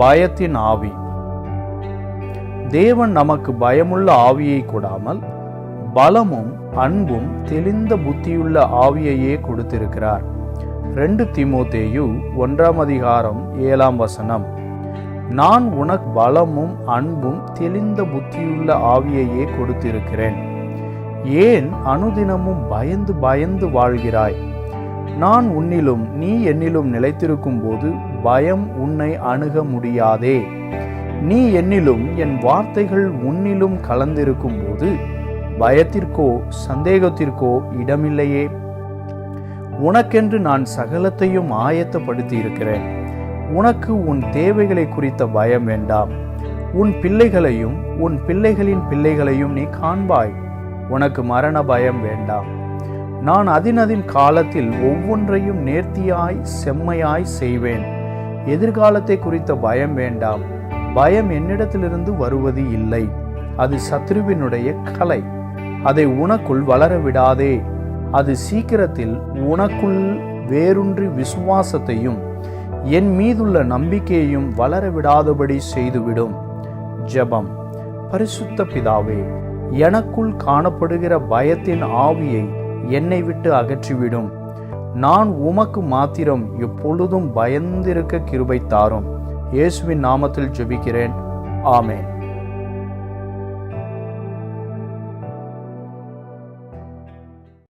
பயத்தின் ஆவி. தேவன் நமக்கு பயமுள்ள ஆவியை கொடாமல் பலமும் அன்பும் தெளிந்த புத்தியுள்ள ஆவியையே கொடுத்திருக்கிறார். ரெண்டு தீமோத்தேயு ஒன்றாம் அதிகாரம் ஏழாம் வசனம். நான் உனக்கு பலமும் அன்பும் தெளிந்த புத்தியுள்ள ஆவியையே கொடுத்திருக்கிறேன். ஏன் அனுதினமும் பயந்து பயந்து வாழ்கிறாய்? நான் உன்னிலும் நீ என்னிலும் நிலைத்திருக்கும் போது பயம் உன்னை அணுக முடியாதே. நீ என்னிலும் என் வார்த்தைகள் உன்னிலும் கலந்திருக்கும் போது பயத்திற்கோ சந்தேகத்திற்கோ இடமில்லையே. உனக்கென்று நான் சகலத்தையும் ஆயத்தப்படுத்தி இருக்கிறேன் உனக்கு உன் தேவைகளை குறித்த பயம் வேண்டாம். உன் பிள்ளைகளையும் உன் பிள்ளைகளின் பிள்ளைகளையும் நீ காண்பாய். உனக்கு மரண பயம் வேண்டாம். நான் அதினதின் காலத்தில் ஒவ்வொன்றையும் நேர்த்தியாய் செம்மையாய் செய்வேன். எதிர்காலத்தை குறித்த பயம் வேண்டாம். பயம் என்னிடத்திலிருந்து வருவது இல்லை. அது சத்ருவினுடைய கலை. அதை உனக்குள் வளர விடாதே. அது சீக்கிரத்தில் உனக்குள் வேரூன்றி விசுவாசத்தையும் என் மீதுள்ள நம்பிக்கையையும் வளர விடாதபடி செய்துவிடும். ஜெபம். பரிசுத்த பிதாவே எனக்குள் காணப்படுகிற பயத்தின் ஆவியை என்னை விட்டு அகற்றிவிடும். நான் உமக்கு மாத்திரம் எப்பொழுதும் பயந்திருக்க கிருபை தாரும். இயேசுவின் நாமத்தில் ஜெபிக்கிறேன். ஆமேன்.